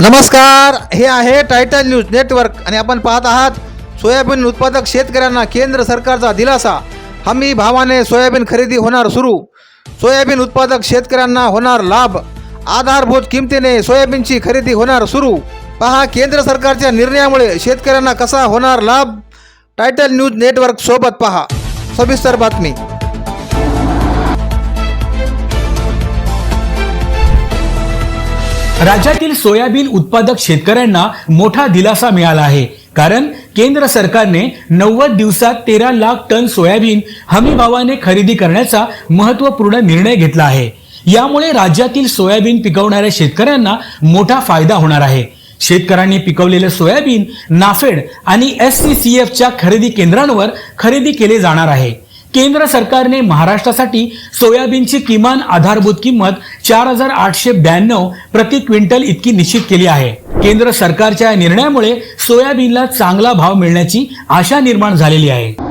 नमस्कार हे आहे टायटल न्यूज नेटवर्क आणि आपण पाहत आहात सोयाबीन उत्पादक शेतकऱ्यांना केंद्र सरकारचा दिलासा. हमी भावाने सोयाबीन खरेदी होणार सुरू. सोयाबीन उत्पादक शेतकऱ्यांना होणार लाभ. आधारभूत किमतीने सोयाबीनची खरेदी होणार सुरू. पहा केंद्र सरकारच्या निर्णयामुळे शेतकऱ्यांना कसा होणार लाभ? टायटल न्यूज नेटवर्क सोबत पहा. सविस्तर बातमी. राज्यातील सोयाबीन उत्पादक शेतकऱ्यांना मोठा दिलासा मिळाला आहे. कारण केंद्र सरकारने नव्वद दिवसात तेरा लाख टन सोयाबीन हमी भावाने खरेदी करण्याचा महत्त्वपूर्ण निर्णय घेतला आहे. यामुळे राज्यातील सोयाबीन पिकवणाऱ्या शेतकऱ्यांना मोठा फायदा होणार आहे. शेतकऱ्यांनी पिकवलेले सोयाबीन नाफेड आणि एस सी सी एफच्या खरेदी केंद्रांवर खरेदी केले जाणार आहे. केंद्र सरकारने महाराष्ट्रासाठी सोयाबीनची किमान आधारभूत किंमत चार हजार आठशे ब्याण्णव प्रति क्विंटल इतकी निश्चित केली आहे. केंद्र सरकारच्या या निर्णयामुळे सोयाबीनला चांगला भाव मिळण्याची आशा निर्माण झालेली आहे.